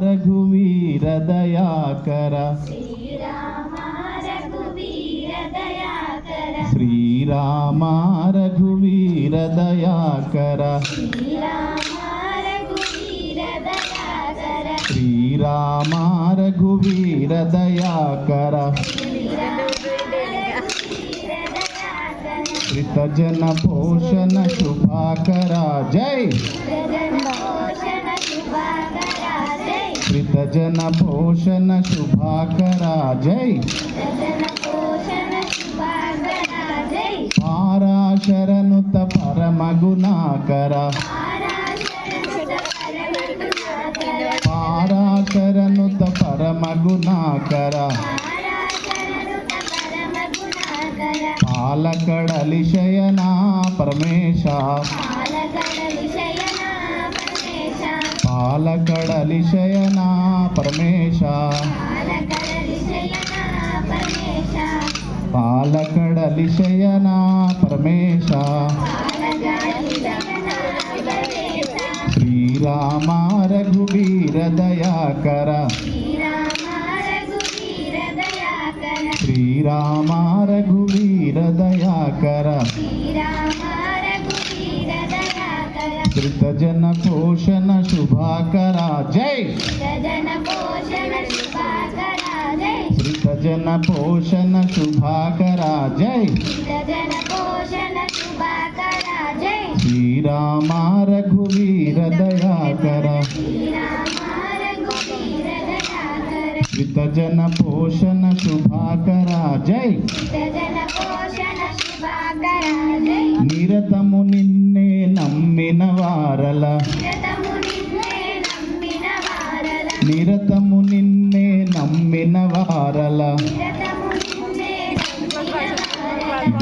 రఘువీర దయాకర శ్రీరామ రఘువీర దయాకర శ్రీరామ రఘువీర దయాకర శ్రీరామ రఘువీర దయాకర శ్రీరామ రఘువీర దయాకర కృతజన పోషణ శుభాకర జై పోషణ శుభాకర జై కృతజన పోషణ శుభాకర జై జన పోషణ శుభాకర జై పరమగుణాకర పారాశరనుత పరమగుణాకర పాలకడలి పరమేశ పాలకడలి శయనా పరమేశ. పాలకడలి శయనా పరమేశ. శ్రీరామ రఘువీర దయాకర. శ్రీరామ రఘువీర దయాకర. శ్రీరామ పోషణ శుభాకర జై! జన పోషణ శుభాకర జై! ధృతజన పోషణ శుభాకర జై! శ్రీరామ రఘువీర దయాకర. శ్రీరామ రఘువీర దయాకర. ధృతజన పోషణ శుభాకర జై! జన పోషణ శుభాకర జై! నిరతము నిన్నే నమ్మిన వారల నిరతము నిన్నే నమ్మిన వారల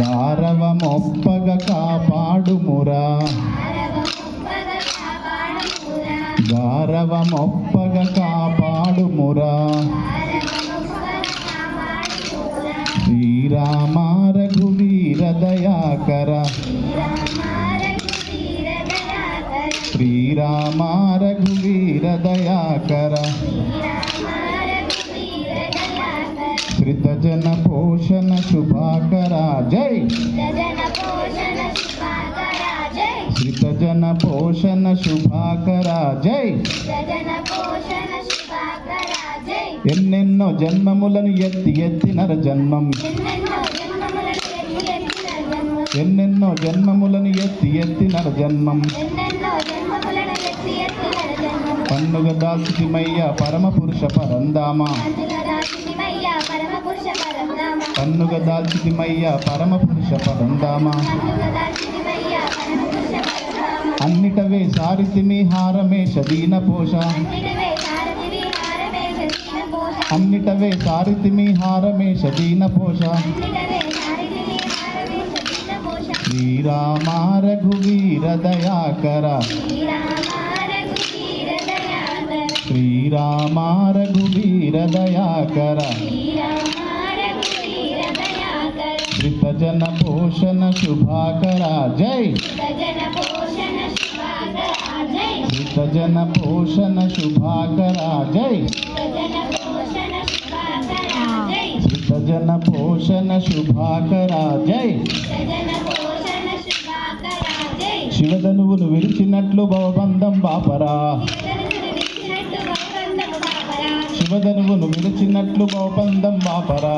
గారవమొప్పగ కాపాడుమురా. గారవమొప్పగ కాపాడుమురా. కాపాడుమురా శ్రీరామ రఘువీర దయాకర. శ్రీరామ రఘువీర దయాకర శ్రీరామ శ్రితజన పోషణ శుభాకర. జై. పోషణ శుభాకర. జై. శ్రితజన పోషణ శుభాకర జై ఎన్నెన్నో జన్మములను ఎత్తి ఎత్తినర జన్మం ఎన్నెన్నో జన్మములను ఎత్తి ఎత్తి నర జన్మం పన్నుగ దాల్చిమయ్య పరమ పురుష పరందామ పన్నుగ దాల్చిమయ్య పరమ పురుష పరబ్రహ్మ అన్నిటవే సారితిమి హారమే షదీన పోష అన్నిటివే సారితిమి హారమే షదీన పోష శ్రీరామ రఘువీర దయాకర శ్రీరామ రఘువీర దయాకర శ్రితజన పోషణ శుభాకర జై. గజన పోషణ శుభాకర జై. శ్రితజన పోషణ శుభాకర జై. శివధనువును విరిచినట్లు భవబంధం బాపరా. శివధనువును విరిచినట్లు భవబంధం బాపరా.